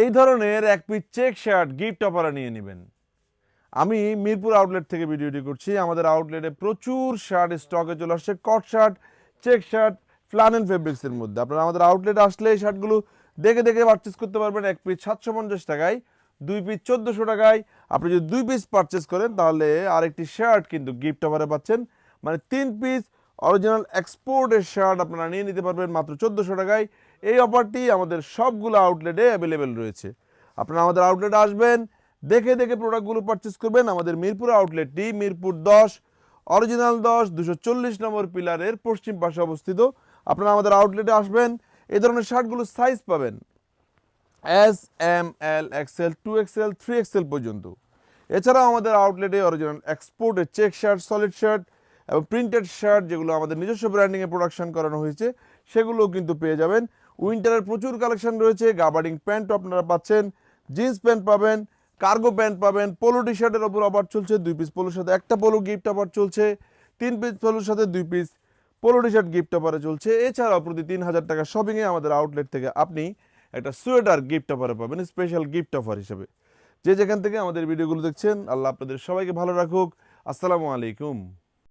এই ধরনের এক পিস চেক শার্ট গিফট অফারে নিয়ে নেবেন। আমি মিরপুর আউটলেট থেকে ভিডিওটি করছি। আমাদের আউটলেটে প্রচুর শার্ট স্টকে চলে আসছে। কট শার্ট চেক শার্ট ফ্লানেল ফেব্রিক্সের মধ্যে। আপনারা আমাদের আউটলেট আসলে এই শার্টগুলো দেখে দেখে পারচেস করতে পারবেন। এক পিস সাতশো পঞ্চাশ টাকায়, দুই পিস চোদ্দোশো টাকায়। আপনি যদি দুই পিস পারচেস করেন, তাহলে আরেকটি শার্ট কিন্তু গিফট অফারে পাচ্ছেন। মানে তিন পিস অরিজিনাল এক্সপোর্টের শার্ট আপনারা নিয়ে নিতে পারবেন মাত্র চোদ্দোশো টাকায়। এই অফারটি আমাদের সবগুলো আউটলেটে অ্যাভেলেবেল রয়েছে। আপনারা আমাদের আউটলেটে আসবেন, দেখে দেখে প্রোডাক্টগুলো পারচেস করবেন। আমাদের মিরপুর আউটলেটটি মিরপুর দশ অরিজিনাল দশ, দুশো চল্লিশ নম্বর পিলারের পশ্চিম পাশে অবস্থিত। আপনারা আমাদের আউটলেটে আসবেন, এই ধরনের শার্টগুলো সাইজ পাবেন। S M L XL two XL three XL পর্যন্ত। এছাড়াও আমাদের আউটলেটে অরিজিনাল এক্সপোর্টের চেক শার্ট সলিড শার্ট এবং প্রিন্টেড শার্ট যেগুলো আমাদের নিজস্ব ব্র্যান্ডিংয়ে প্রোডাকশন করানো হয়েছে, সেগুলোও কিন্তু পেয়ে যাবেন। উইন্টারের প্রচুর কালেকশন রয়েছে গাবার্ডিং প্যান্টও আপনারা পাচ্ছেন জিন্স প্যান্ট পাবেন কার্গো প্যান্ট পাবেন পোলো টি শার্টের ওপর অফার চলছে দুই পিস পোলোর সাথে একটা পোলো গিফট অফার চলছে, তিন পিস পোলোর সাথে দুই piece polo T shirt gift অফারে চলছে। এছাড়াও প্রতি তিন হাজার টাকা শপিংয়ে আমাদের আউটলেট থেকে আপনি একটা সোয়েটার গিফট অফারে পাবেন স্পেশাল গিফট অফার হিসেবে। যে যেখান থেকে আমাদের ভিডিওগুলো দেখছেন, আল্লাহ আপনাদের সবাইকে ভালো রাখুক। আসসালামু আলাইকুম।